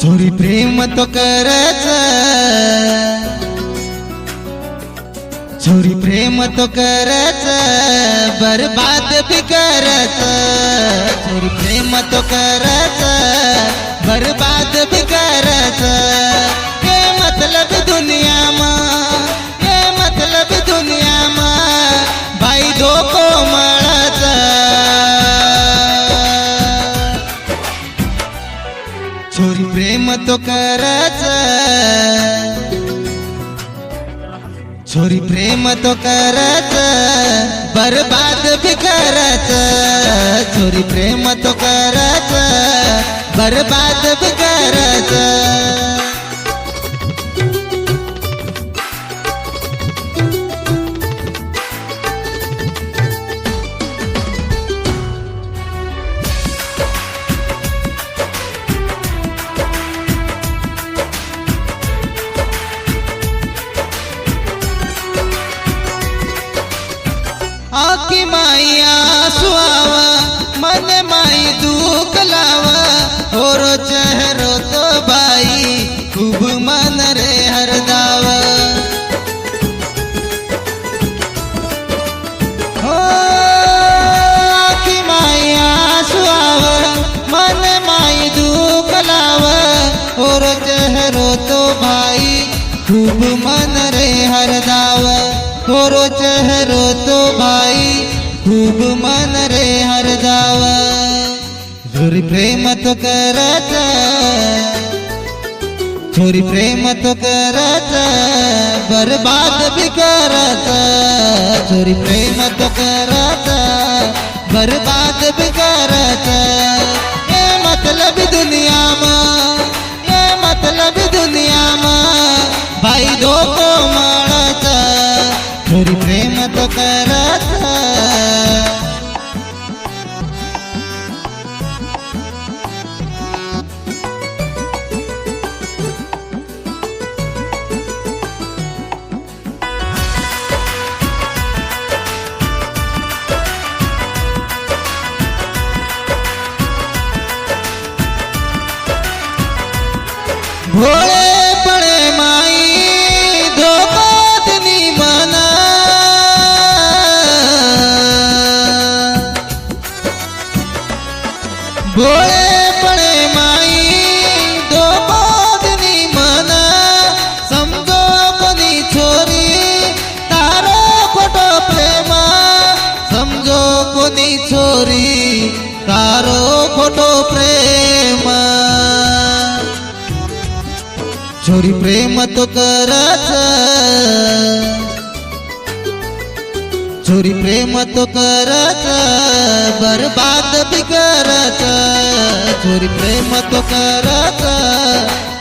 छोरी प्रेम तो करच छोरी प्रेम तो करच बर्बाद भी करच छोरी प्रेम तो करच छोरी प्रेम तो करच छोरी प्रेम तो करच बर्बाद भी करच छोरी प्रेम तो करच बर्बाद भी करच और चेहरो तो भाई खूब मन रे हरदाव और चेहरो तो भाई खूब मन रे हरदाव छोरी प्रेम तो करत छोरी प्रेम तो करत बर्बाद भी करत। छोरी प्रेम तो करत बर्बाद भी करत। बाई धोको माळात घरी प्रेम तो करत। भोळे भोळे पळे माई धोकोतनी मना समजो कोणी छोरी तारो खोटो प्रेम समजो कोणी छोरी तारो खोटो प्रेम छोरी प्रेम तो करच छोरी प्रेम तो करत बर्बाद भी करत. छोरी प्रेम तो करत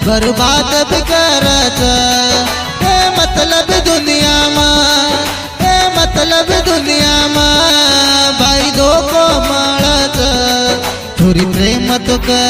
बर्बाद भी करत. हे मतलब दुनिया में हे मतलब दुनिया में भाई धोको મળच छोरी प्रेम तो कर